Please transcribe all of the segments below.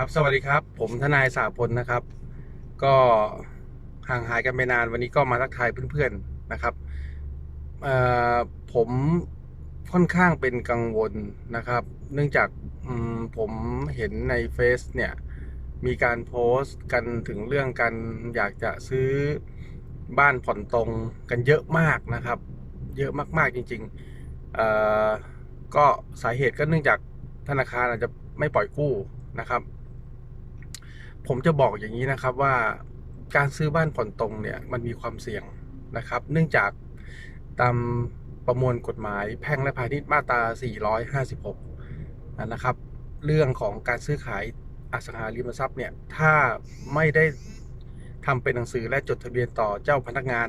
ครับ สวัสดีครับ ผมทนายสาพลนะครับ ก็ห่างหายกันไปนานวันนี้ก็มาทักทายเพื่อนๆนะครับผมค่อนข้างเป็นกังวลนะครับ เนื่องจากมผมเห็นในเฟซเนี่ย มีการโพสต์กันถึงเรื่องกันอยากจะซื้อบ้านผ่อนตรงกันเยอะมากนะครับ เยอะมากๆจริงๆก็สาเหตุก็เนื่องจากธนาคารอาจจะไม่ปล่อยกู้นะครับ ผมจะบอกอย่างนี้นะครับว่าการซื้อบ้านผ่อนตรงเนี่ยมันมีความเสี่ยงนะครับ เนื่องจากตามประมวลกฎหมายแพ่งและพาณิชย์มาตรา 456 นะครับ เรื่องของการซื้อขายอสังหาริมทรัพย์เนี่ยถ้าไม่ได้ทำเป็นหนังสือและจดทะเบียนต่อเจ้าพนักงาน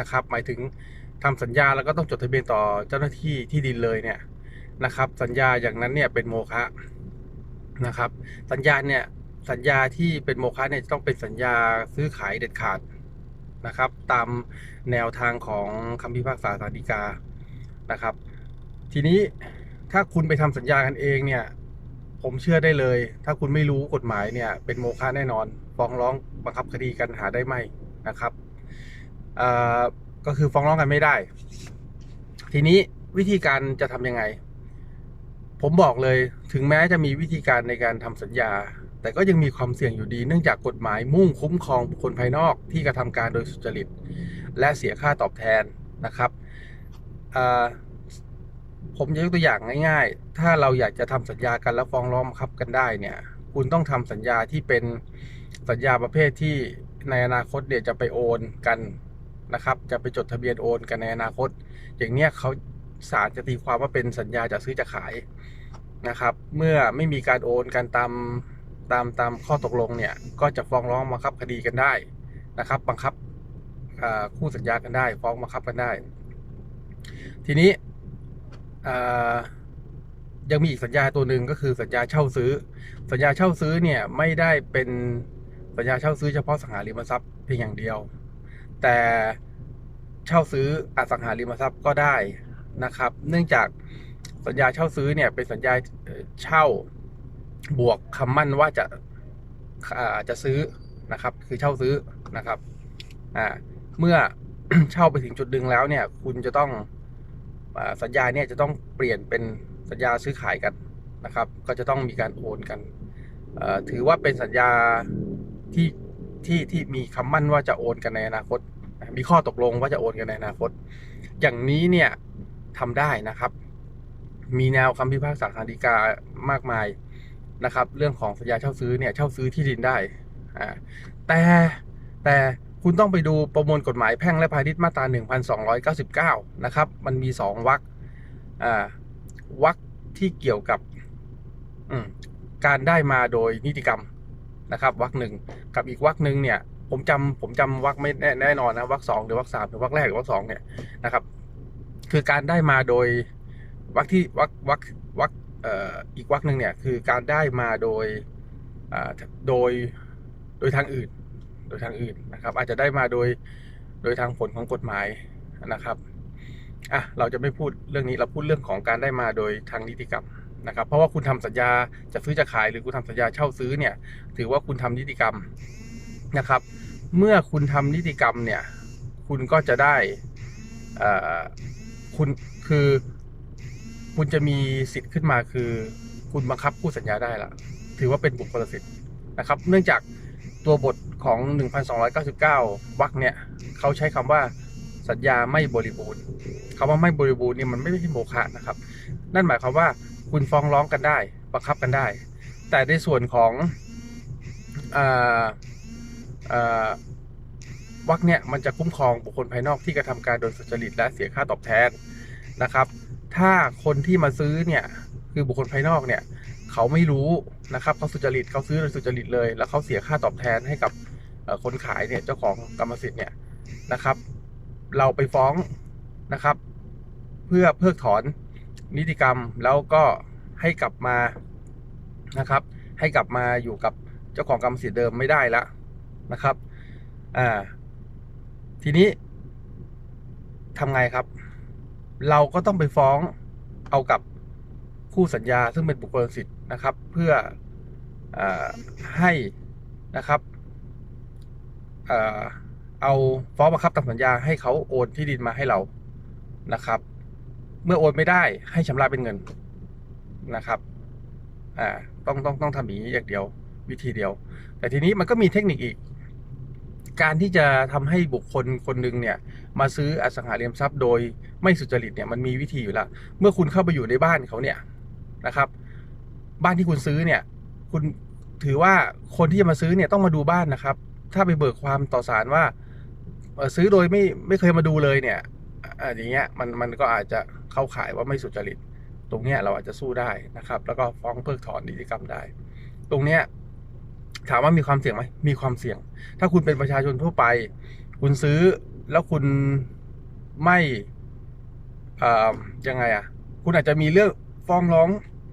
นะครับ หมายถึงทำสัญญาแล้วก็ต้องจดทะเบียนต่อเจ้าหน้าที่ที่ดินเลยเนี่ยนะครับ สัญญาอย่างนั้นเนี่ยเป็นโมฆะนะครับ สัญญาเนี่ย สัญญาที่เป็นโมฆะเนี่ยจะต้องเป็นสัญญาซื้อขายเด็ดขาดนะครับ ตามแนวทางของคำพิพากษาศาลฎีกานะครับ ทีนี้ถ้าคุณไปทำสัญญากันเองเนี่ย ผมเชื่อได้เลย ถ้าคุณไม่รู้กฎหมายเนี่ย เป็นโมฆะแน่นอนฟ้องร้องบังคับคดีกันหาได้ไหมนะครับก็คือฟ้องร้องกันไม่ได้ ทีนี้วิธีการจะทำยังไง ผมบอกเลยถึงแม้จะมีวิธีการในการทำสัญญา แต่ก็ยังมีความเสี่ยงอยู่ดี เนื่องจากกฎหมายมุ่งคุ้มครองบุคคลภายนอกที่กระทำการโดยสุจริต และเสียค่าตอบแทนนะครับผมยกตัวอย่างง่าย ๆ ถ้าเราอยากจะทำสัญญากันแล้วฟ้องร้องคับกันได้เนี่ย คุณต้องทำสัญญาที่เป็นสัญญาประเภทที่ในอนาคตเนี่ยจะไปโอนกันนะครับ จะไปจดทะเบียนโอนกันในอนาคต อย่างเนี้ยเขา ศาลจะตีความว่าเป็นสัญญาจะซื้อจะขายนะครับ เมื่อไม่มีการโอนกันตามตามตามข้อตกลงเนี่ยก็จะฟ้องร้องบังคับคดีกันได้นะครับ บังคับคู่สัญญากันได้ ฟ้องบังคับกันได้ ทีนี้ยังมีอีกสัญญาตัวหนึ่งก็คือสัญญาเช่าซื้อ สัญญาเช่าซื้อเนี่ยไม่ได้เป็นสัญญาเช่าซื้อเฉพาะสังหาริมทรัพย์เพียงอย่างเดียว แต่เช่าซื้ออสังหาริมทรัพย์ก็ได้ นะครับ เนื่องจากสัญญาเช่าซื้อเนี่ยเป็นสัญญาเช่าบวกคำมั่นว่าจะอาจะซื้อนะครับ คือเช่าซื้อนะครับอ่าเมื่อเช่าไปถึงจุดดึงแล้วเนี่ย คุณจะต้องอสัญญาเนี่ยจะต้องเปลี่ยนเป็นสัญญาซื้อขายกันนะครับ ก็จะต้องมีการโอนกัน ถือว่าเป็นสัญญาที่ที่ที่มีคำมั่นว่าจะโอนกันในอนาคต มีข้อตกลงว่าจะโอนกันในอนาคต อย่างนี้เนี่ย ทำได้นะครับ มีแนวคำพิพากษาสารดีกามากมายนะครับ เรื่องของสัญญาเช่าซื้อเนี่ยเช่าซื้อที่ดินได้อ่าแต่แต่คุณต้องไปดูประมวลกฎหมายแพ่งและพาณิชย์มาตรา 1299 นะครับ มันมี 2วรรคอ่าวรรคที่เกี่ยวกับการได้มาโดยนิติกรรมนะครับวรรคหนึ่งกับอีกวรรคหนึ่งเนี่ย ผมจำผมจำวรรคไม่แน่แน่นอนนะวรรคสองหรือวรรคสามหรือวรรคแรกหรือวรรคสองเนี่ยนะครับ คือการได้มาโดยวรรคที่วรรควรรควรรคเอ่ออีกวรรคหนึ่งเนี่ยคือการได้มาโดยโดยโดยทางอื่น โดยทางอื่นนะครับ อาจจะได้มาโดยโดยทางผลของกฎหมายนะครับอะเราจะไม่พูดเรื่องนี้เราพูดเรื่องของการได้มาโดยทางนิติกรรมนะครับ เพราะว่าคุณทำสัญญาจะซื้อจะขายหรือคุณทำสัญญาเช่าซื้อเนี่ย ถือว่าคุณทำนิติกรรมนะครับ เมื่อคุณทำนิติกรรมเนี่ย คุณก็จะได้อ่อ คุณคือ คุณจะมีสิทธิ์ขึ้นมาคือ คุณบังคับคู่สัญญาได้ละถือว่าเป็นบุคคลสิทธิ์นะครับ เนื่องจากตัวบทของ 1299วรรคเนี่ยเขาใช้คำว่าสัญญาไม่บริบูรณ์คำว่าไม่บริบูรณ์เนี่ยมันไม่ใช่โมฆะนะครับ นั่นหมายความว่าคุณฟ้องร้องกันได้บังคับกันได้ แต่ในส่วนของอ่าอ่า วรรคเนี่ยมันจะคุ้มครองบุคคลภายนอกที่กระทำการโดยสุจริตและเสียค่าตอบแทนนะครับ ถ้าคนที่มาซื้อเนี่ยคือบุคคลภายนอกเนี่ยเขาไม่รู้นะครับเขาสุจริตเขาซื้อโดยสุจริตเลย แล้วเขาเสียค่าตอบแทนให้กับคนขายเนี่ยเจ้าของกรรมสิทธิ์เนี่ยนะครับ เราไปฟ้องนะครับ เพื่อเพิกถอนนิติกรรมแล้วก็ให้กลับมานะครับ ให้กลับมาอยู่กับเจ้าของกรรมสิทธิ์เดิมไม่ได้ละนะครับอ่า ทีนี้ทำไงครับ เราก็ต้องไปฟ้องเอากับคู่สัญญาซึ่งเป็นบุคคลสิทธิ์นะครับ เพื่ออให้นะครับเอาฟ้องบังคับตามสัญญาให้เขาโอนที่ดินมาให้เรานะครับ เมื่อโอนไม่ได้ให้ชำระเป็นเงินนะครับอ่าต้องต้องต้องทำอย่างนี้อย่างเดียว วิธีเดียว แต่ทีนี้มันก็มีเทคนิคอีก การที่จะทำให้บุคคลคนหนึ่งเนี่ยมาซื้ออสังหาริมทรัพย์โดยไม่สุจริตเนี่ยมันมีวิธีอยู่แล้ว เมื่อคุณเข้าไปอยู่ในบ้านเขาเนี่ยนะครับ บ้านที่คุณซื้อเนี่ย คุณถือว่าคนที่จะมาซื้อเนี่ยต้องมาดูบ้านนะครับ ถ้าไปเบิกความต่อศาลว่าซื้อโดยไม่ไม่เคยมาดูเลยเนี่ยอ่าอย่างเงี้ยมันมันก็อาจจะเข้าข่ายว่าไม่สุจริต ตรงเนี้ยเราอาจจะสู้ได้นะครับ แล้วก็ฟ้องเพิกถอนนิติกรรมได้ ตรงเนี้ย ถามว่ามีความเสี่ยงไหมมีความเสี่ยง ถ้าคุณเป็นประชาชนทั่วไป คุณซื้อแล้วคุณไม่ยังไงอะ คุณอาจจะมีเรื่องฟ้องร้อง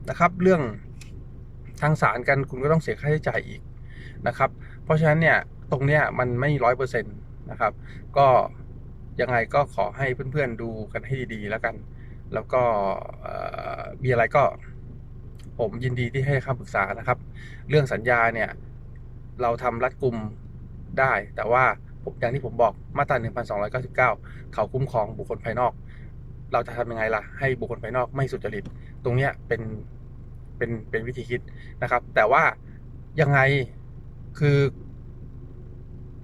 นะครับ เรื่องทางศาลกันคุณก็ต้องเสียค่าใช้จ่ายอีกนะครับ เพราะฉะนั้นเนี่ยตรงเนี้ยมันไม่ร้อยเปอร์เซ็นต์นะครับ ก็ยังไงก็ขอให้เพื่อนๆดูกันให้ดีๆแล้วกัน แล้วก็มีอะไรก็ผมยินดีที่ให้คำปรึกษานะครับ เรื่องสัญญาเนี่ย เราทำรัดกลุ่มได้ แต่ว่าอย่างที่ผมบอกมาตรา 1299 เขาคุ้มครองบุคคลภายนอก เราจะทำยังไงล่ะ ให้บุคคลภายนอกไม่สุจริต ตรงเนี้ยเป็นเป็นเป็นวิธีคิดนะครับ แต่ว่ายังไงคือ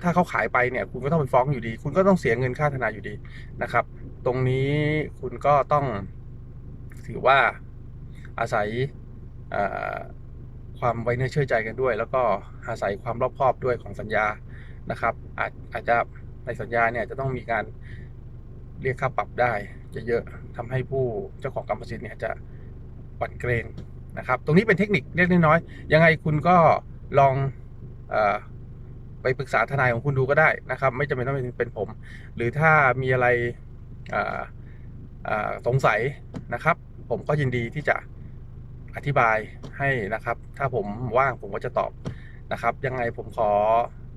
ถ้าเขาขายไปเนี่ย คุณก็ต้องไปฟ้องอยู่ดี คุณก็ต้องเสียเงินค่าทนายอยู่ดีนะครับ ตรงนี้คุณก็ต้องถือว่าอาศัยอ่อ ความไว้เนื้อเชื่อใจกันด้วย แล้วก็อาศัยความรอบคอบด้วยของสัญญานะครับ อาจอาจจะในสัญญาเนี่ยจะต้องมีการเรียกค่าปรับได้เยอะๆทำให้ผู้เจ้าของกรรมสิทธิ์เนี่ยจะหวั่นเกรงนะครับ ตรงนี้เป็นเทคนิคเล็กน้อยยังไงคุณก็ลองอไปปรึกษาทนายของคุณดูก็ได้นะครับ ไม่จำเป็นต้องเป็นผม หรือถ้ามีอะไรสงสัยนะครับ ผมก็ยินดีที่จะ อธิบายให้นะครับ ถ้าผมว่างผมก็จะตอบนะครับ ยังไงผมขอ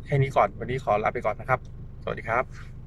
แค่นี้ก่อนวันนี้ขอลาไปก่อนนะครับ สวัสดีครับ